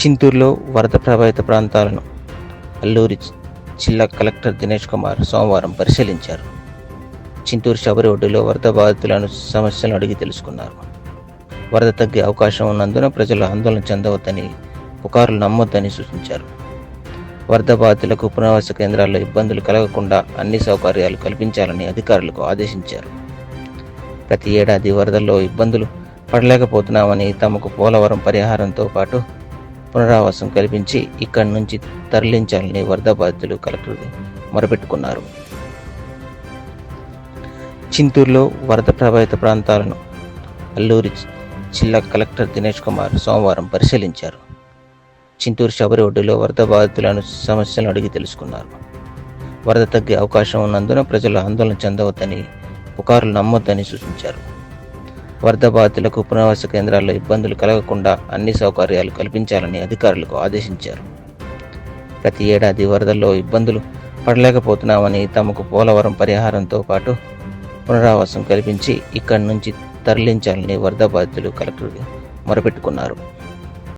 చింతూరులో వరద ప్రభావిత ప్రాంతాలను అల్లూరి జిల్లా కలెక్టర్ దినేష్ కుమార్ సోమవారం పరిశీలించారు. చింతూరు శబరి ఒడ్డులో వరద బాధితులను సమస్యలను అడిగి తెలుసుకున్నారు. వరద తగ్గే అవకాశం ఉన్నందున ప్రజలు ఆందోళన చెందవద్దని పుకారులు నమ్మొద్దని సూచించారు. వరద బాధితులకు పునర్వాస కేంద్రాల్లో ఇబ్బందులు కలగకుండా అన్ని సౌకర్యాలు కల్పించాలని అధికారులకు ఆదేశించారు. ప్రతి ఏడాది వరదల్లో ఇబ్బందులు పడలేకపోతున్నామని తమకు పోలవరం పరిహారంతో పాటు పునరావాసం కల్పించి ఇక్కడి నుంచి తరలించాలని వరద బాధితులు కలెక్టర్ మొరపెట్టుకున్నారు. చింతూరులో వరద ప్రభావిత ప్రాంతాలను అల్లూరి జిల్లా కలెక్టర్ దినేష్ కుమార్ సోమవారం పరిశీలించారు. చింతూరు శబరి ఒడ్డులో వరద బాధితులను సమస్యలను అడిగి తెలుసుకున్నారు. వరద తగ్గే అవకాశం ఉన్నందున ప్రజలు ఆందోళన చెందవద్దని పుకారులు నమ్మొద్దని సూచించారు. వరద బాధితులకు పునరావాస కేంద్రాల్లో ఇబ్బందులు కలగకుండా అన్ని సౌకర్యాలు కల్పించాలని అధికారులకు ఆదేశించారు. ప్రతి ఏడాది వరదల్లో ఇబ్బందులు పడలేకపోతున్నామని తమకు పోలవరం పరిహారంతో పాటు పునరావాసం కల్పించి ఇక్కడి నుంచి తరలించాలని వరద బాధితులు కలెక్టర్ మొరపెట్టుకున్నారు.